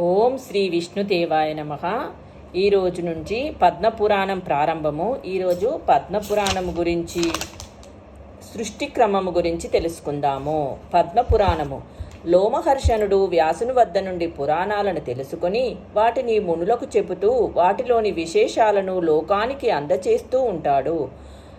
ఓం శ్రీ విష్ణుదేవాయ నమ. ఈరోజు నుంచి పద్మపురాణం ప్రారంభము. ఈరోజు పద్మపురాణము గురించి సృష్టి క్రమము గురించి తెలుసుకుందాము. పద్మపురాణము. లోమహర్షణుడు వ్యాసుని వద్ద నుండి పురాణాలను తెలుసుకొని వాటిని మునులకు చెబుతూ వాటిలోని విశేషాలను లోకానికి అందచేస్తూ ఉంటాడు.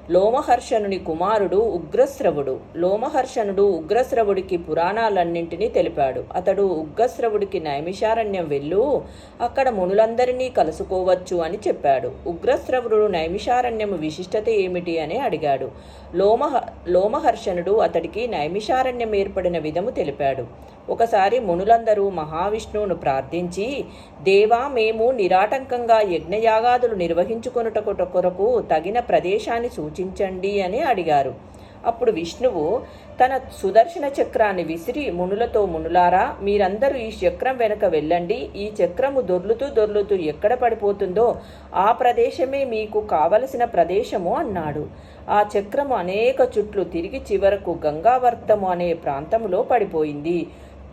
లోమహర్షణుని కుమారుడు ఉగ్రశ్రవుడు లోమహర్షణుడు ఉగ్రశ్రవుడికి పురాణాలన్నింటినీ తెలిపాడు. అతడు ఉగ్రశ్రవుడికి నైమిషారణ్యం వెళ్ళు అక్కడ మునులందరినీ కలుసుకోవచ్చు అని చెప్పాడు. ఉగ్రశ్రవుడు నైమిషారణ్యము విశిష్టత ఏమిటి అని అడిగాడు. లోమహ లోమహర్షణుడు అతడికి నైమిషారణ్యం ఏర్పడిన విధము తెలిపాడు. ఒకసారి మునులందరూ మహావిష్ణువును ప్రార్థించి దేవా మేము నిరాటంకంగా యజ్ఞయాగాదులు నిర్వహించుకొనుటకు కొరకు తగిన ప్రదేశాన్ని సూచించండి అని అడిగారు. అప్పుడు విష్ణువు తన సుదర్శన చక్రాన్ని విసిరి మునులతో మునులారా మీరందరూ ఈ చక్రం వెనుక వెళ్ళండి. ఈ చక్రము దొర్లుతూ దొర్లుతూ ఎక్కడ పడిపోతుందో ఆ ప్రదేశమే మీకు కావలసిన ప్రదేశము అన్నాడు. ఆ చక్రము అనేక చుట్లు తిరిగి చివరకు గంగావర్తము అనే ప్రాంతంలో పడిపోయింది.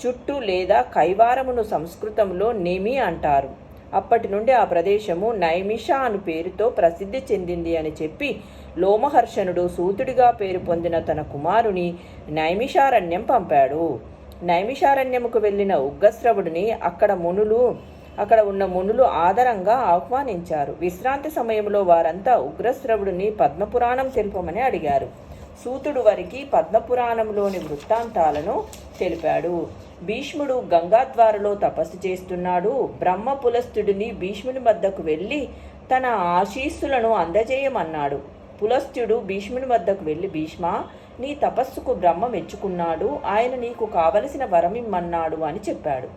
చుట్టూ లేదా కైవారమును సంస్కృతంలో నేమి అంటారు. అప్పటి నుండి ఆ ప్రదేశము నైమిష అను పేరుతో ప్రసిద్ధి చెందింది అని చెప్పి లోమహర్షణుడు సూతుడిగా పేరు పొందిన తన కుమారుని నైమిషారణ్యం పంపాడు. నైమిషారణ్యముకు వెళ్ళిన ఉగ్గశ్రవుడిని అక్కడ మునులు అక్కడ ఉన్న మునులు ఆదరంగా ఆహ్వానించారు. విశ్రాంతి సమయంలో వారంతా ఉగ్రశ్రవుడిని పద్మపురాణం తెలుపమని అడిగారు. సూతుడు వారికి పద్మపురాణంలోని వృత్తాంతాలను తెలిపాడు. భీష్ముడు గంగాద్వారలో తపస్సు చేస్తున్నాడు. బ్రహ్మ పులస్తుడిని భీష్ముని వద్దకు వెళ్ళి తన ఆశీస్సులను అందజేయమన్నాడు. పులస్థ్యుడు భీష్ముని వద్దకు వెళ్ళి భీష్మ నీ తపస్సుకు బ్రహ్మ మెచ్చుకున్నాడు. ఆయన నీకు కావలసిన వరమిమ్మన్నాడు అని చెప్పాడు.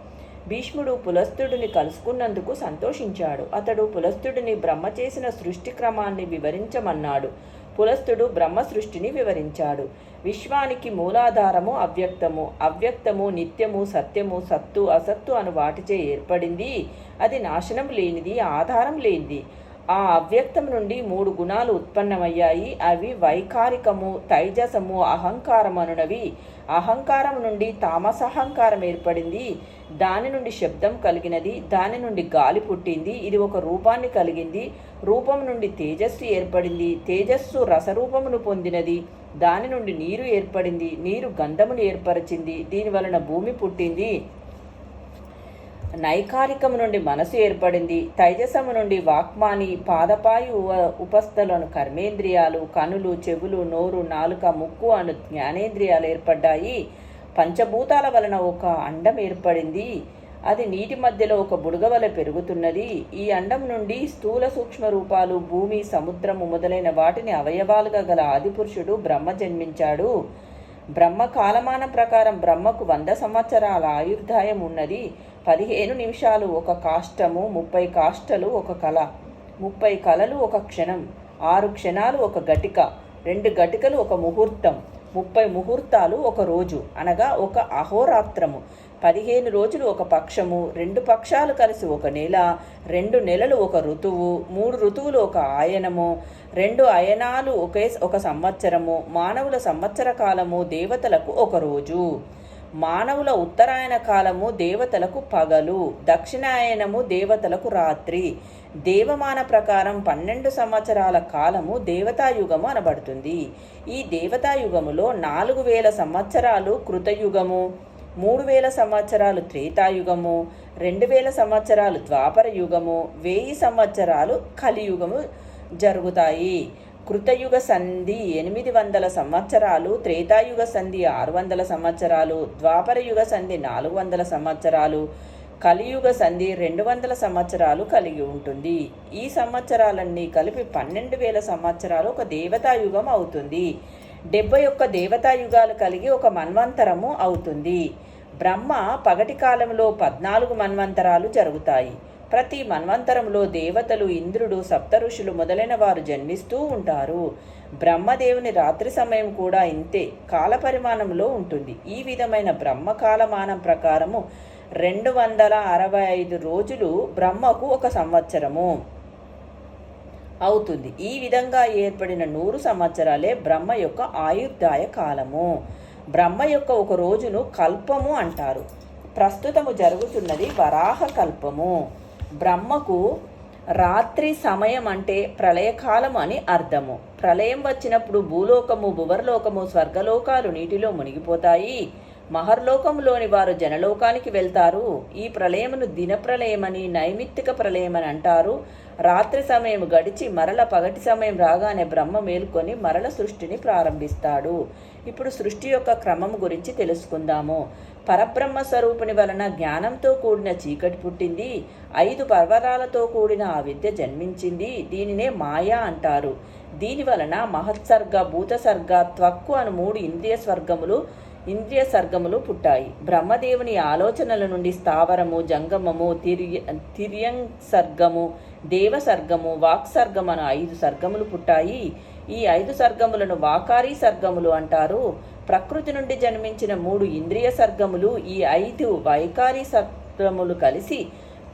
భీష్ముడు పులస్తుడిని కలుసుకున్నందుకు సంతోషించాడు. అతడు పులస్తుడిని బ్రహ్మ చేసిన సృష్టి క్రమాన్ని వివరించమన్నాడు. కులస్థుడు బ్రహ్మ సృష్టిని వివరించాడు. విశ్వానికి మూలాధారము అవ్యక్తము. అవ్యక్తము నిత్యము సత్యము సత్తు అసత్తు అను వాటిచే ఏర్పడింది. అది నాశనం లేనిది ఆధారం లేనిది. ఆ అవ్యక్తం నుండి మూడు గుణాలు ఉత్పన్నమయ్యాయి. అవి వైకారికము తైజసము అహంకారమనునవి. అహంకారం నుండి తామసహంకారం ఏర్పడింది. దాని నుండి శబ్దం కలిగినది. దాని నుండి గాలి పుట్టింది. ఇది ఒక రూపాన్ని కలిగింది. రూపం నుండి తేజస్సు ఏర్పడింది. తేజస్సు రసరూపమును పొందినది. దాని నుండి నీరు ఏర్పడింది. నీరు గంధమును ఏర్పరిచింది. దీని వలన భూమి పుట్టింది. నైకారికము నుండి మనసు ఏర్పడింది. తైజసము నుండి వాక్మాని పాదపాయు ఉపస్థలను కర్మేంద్రియాలు కనులు చెవులు నోరు నాలుక ముక్కు అను జ్ఞానేంద్రియాలు ఏర్పడ్డాయి. పంచభూతాల వలన ఒక అండం ఏర్పడింది. అది నీటి మధ్యలో ఒక బుడగవల పెరుగుతున్నది. ఈ అండం నుండి స్థూల సూక్ష్మ రూపాలు భూమి సముద్రము మొదలైన వాటిని అవయవాలుగా గల ఆదిపురుషుడు బ్రహ్మ జన్మించాడు. బ్రహ్మ కాలమానం ప్రకారం బ్రహ్మకు వంద సంవత్సరాల ఆయుర్దాయం ఉన్నది. పదిహేను నిమిషాలు ఒక కాష్టము ముప్పై కాష్టలు ఒక కళ ముప్పై కళలు ఒక క్షణం ఆరు క్షణాలు ఒక గటిక రెండు గటికలు ఒక ముహూర్తం ముప్పై ముహూర్తాలు ఒక రోజు అనగా ఒక అహోరాత్రము. పదిహేను రోజులు ఒక పక్షము రెండు పక్షాలు కలిసి ఒక నెల రెండు నెలలు ఒక ఋతువు మూడు ఋతువులు ఒక ఆయనము రెండు అయనాలు ఒకే ఒక సంవత్సరము మానవుల సంవత్సర కాలము దేవతలకు ఒక రోజు. మానవుల ఉత్తరాయణ కాలము దేవతలకు పగలు దక్షిణాయనము దేవతలకు రాత్రి. దేవమాన ప్రకారం పన్నెండు సంవత్సరాల కాలము దేవతాయుగము అనబడుతుంది. ఈ దేవతాయుగములో నాలుగు వేల సంవత్సరాలు కృతయుగము. మూడు వేల సంవత్సరాలు త్రేతాయుగము రెండు వేల సంవత్సరాలు ద్వాపర యుగము వెయ్యి సంవత్సరాలు కలియుగము జరుగుతాయి. కృతయుగ సంధి ఎనిమిది వందల సంవత్సరాలు త్రేతాయుగ సంధి ఆరు వందల సంవత్సరాలు ద్వాపర యుగ సంధి నాలుగు వందల సంవత్సరాలు కలియుగ సంధి రెండు వందల సంవత్సరాలు కలిగి ఉంటుంది. ఈ సంవత్సరాలన్నీ కలిపి పన్నెండు వేల సంవత్సరాలు ఒక దేవతాయుగం అవుతుంది. డెబ్బై ఒక్క దేవతాయుగాలు కలిగి ఒక మన్వంతరము అవుతుంది. బ్రహ్మ పగటి కాలంలో పద్నాలుగు మన్వంతరాలు జరుగుతాయి. ప్రతి మన్వంతరంలో దేవతలు ఇంద్రుడు సప్త ఋషులు మొదలైన వారు జన్మిస్తూ ఉంటారు. బ్రహ్మదేవుని రాత్రి సమయం కూడా ఇంతే కాల పరిమాణంలో ఉంటుంది. ఈ విధమైన బ్రహ్మ కాలమానం ప్రకారము రెండు వందల అరవై ఐదు రోజులు బ్రహ్మకు ఒక సంవత్సరము అవుతుంది. ఈ విధంగా ఏర్పడిన నూరు సంవత్సరాలే బ్రహ్మ యొక్క ఆయుర్దాయ కాలము. బ్రహ్మ యొక్క ఒక రోజును కల్పము అంటారు. ప్రస్తుతము జరుగుతున్నది వరాహ కల్పము. బ్రహ్మకు రాత్రి సమయం అంటే ప్రళయకాలం అని అర్థము. ప్రళయం వచ్చినప్పుడు భూలోకము భువర్లోకము స్వర్గలోకాలు నీటిలో మునిగిపోతాయి. మహర్లోకంలోని వారు జనలోకానికి వెళ్తారు. ఈ ప్రళయమును దినప్రళయమని నైమిత్తిక ప్రళయమని అంటారు. రాత్రి సమయం గడిచి మరల పగటి సమయం రాగానే బ్రహ్మ మేల్కొని మరల సృష్టిని ప్రారంభిస్తాడు. ఇప్పుడు సృష్టి యొక్క క్రమం గురించి తెలుసుకుందాము. పరబ్రహ్మ స్వరూపుని వలన జ్ఞానంతో కూడిన చీకటి పుట్టింది. ఐదు పర్వతాలతో కూడిన ఆ విద్య జన్మించింది. దీనినే మాయా అంటారు. దీని వలన మహత్సర్గ భూతసర్గ త్వక్కు అను మూడు ఇంద్రియ స్వర్గములు ఇంద్రియ సర్గములు పుట్టాయి. బ్రహ్మదేవుని ఆలోచనల నుండి స్థావరము జంగమము తిర్య తిర్యంగ్ సర్గము దేవ సర్గము వాక్ సర్గం అను ఐదు సర్గములు పుట్టాయి. ఈ ఐదు సర్గములను వాకారీ సర్గములు అంటారు. ప్రకృతి నుండి జన్మించిన మూడు ఇంద్రియ సర్గములు ఈ ఐదు వైకారీ సర్గములు కలిసి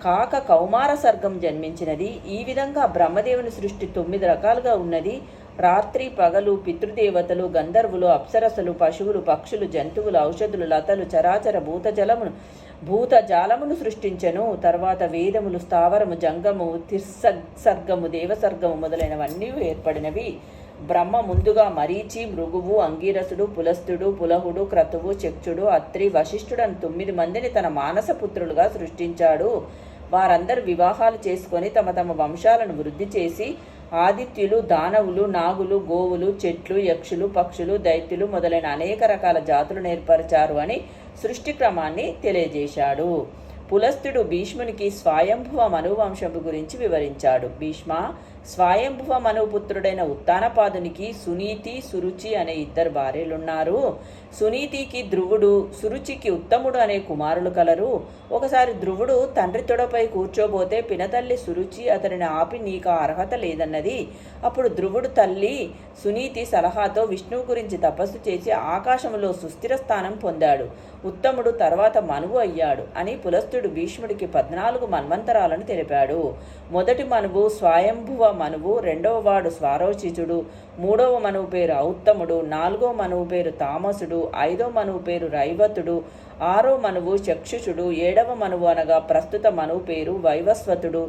కాక కౌమార సర్గం జన్మించినది. ఈ విధంగా బ్రహ్మదేవుని సృష్టి తొమ్మిది రకాలుగా ఉన్నది. రాత్రి పగలు పితృదేవతలు గంధర్వులు అప్సరసలు పశువులు పక్షులు జంతువులు ఔషధులు లతలు చరాచర భూతజలమును భూత జాలమును సృష్టించెను. తర్వాత వేదములు స్థావరము జంగము తిర్సర్గము దేవసర్గము మొదలైనవన్నీ ఏర్పడినవి. బ్రహ్మ ముందుగా మరీచి మృగువు అంగీరసుడు పులస్తుడు పులహుడు క్రతువు చక్షుడు అత్రి వశిష్ఠుడని తొమ్మిది మందిని తన మానస పుత్రులుగా సృష్టించాడు. వారందరూ వివాహాలు చేసుకొని తమ తమ వంశాలను వృద్ధి చేసి ఆదిత్యులు దానవులు నాగులు గోవులు చెట్లు యక్షులు పక్షులు దైత్యులు మొదలైన అనేక రకాల జాతులు నేర్పరిచారు అని సృష్టి క్రమాన్ని తెలియజేశాడు. పులస్తుడు భీష్మునికి స్వయంభువ మనువంశము గురించి వివరించాడు. భీష్మ స్వయంభువ మనుపుత్రుడైన ఉత్తానపాదునికి సునీతి సురుచి అనే ఇద్దరు భార్యలున్నారు. సునీతికి ధ్రువుడు సురుచికి ఉత్తముడు అనే కుమారులు కలరు. ఒకసారి ధ్రువుడు తండ్రి తొడపై కూర్చోబోతే పినతల్లి సురుచి అతనిని ఆపి నీకు అర్హత లేదన్నది. అప్పుడు ధ్రువుడు తల్లి సునీతి సలహాతో విష్ణువు గురించి తపస్సు చేసి ఆకాశంలో సుస్థిర స్థానం పొందాడు. ఉత్తముడు తర్వాత మనువు అయ్యాడు అని పులస్తుడు భీష్ముడికి పద్నాలుగు మన్వంతరాలను తెలిపాడు. మొదటి మనువు స్వయంభువ మనువు రెండవ వాడు స్వారోచితుడు మూడవ మనువు పేరు ఔత్తముడు నాలుగో మనువు పేరు తామసుడు ఐదో మనువు పేరు రైవతుడు ఆరో మనువు చక్షుషుడు ఏడవ మనువు అనగా ప్రస్తుత మనువు పేరు వైవస్వతుడు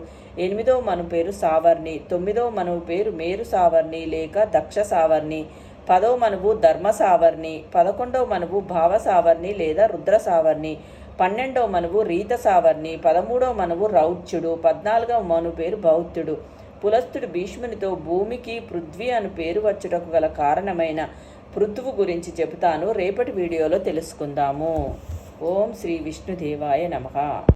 ఎనిమిదో మనువు పేరు సావర్ణి తొమ్మిదో మనువు పేరు మేరు సావర్ణి లేక దక్ష సావర్ణి పదో మనువు ధర్మ సావర్ణి పదకొండవ మనువు భావ సావర్ణి లేదా రుద్ర సావర్ణి పన్నెండవ మనువు రీత సావర్ణి పదమూడవ మనువు రౌచ్యుడు పద్నాలుగవ మను పేరు బౌద్ధుడు. కులస్థుడు భీష్మునితో భూమికి పృథ్వీ అను పేరు వచ్చుటకు గల కారణమైన పృథువు గురించి చెబుతాను. రేపటి వీడియోలో తెలుసుకుందాము. ఓం శ్రీ విష్ణుదేవాయ నమః.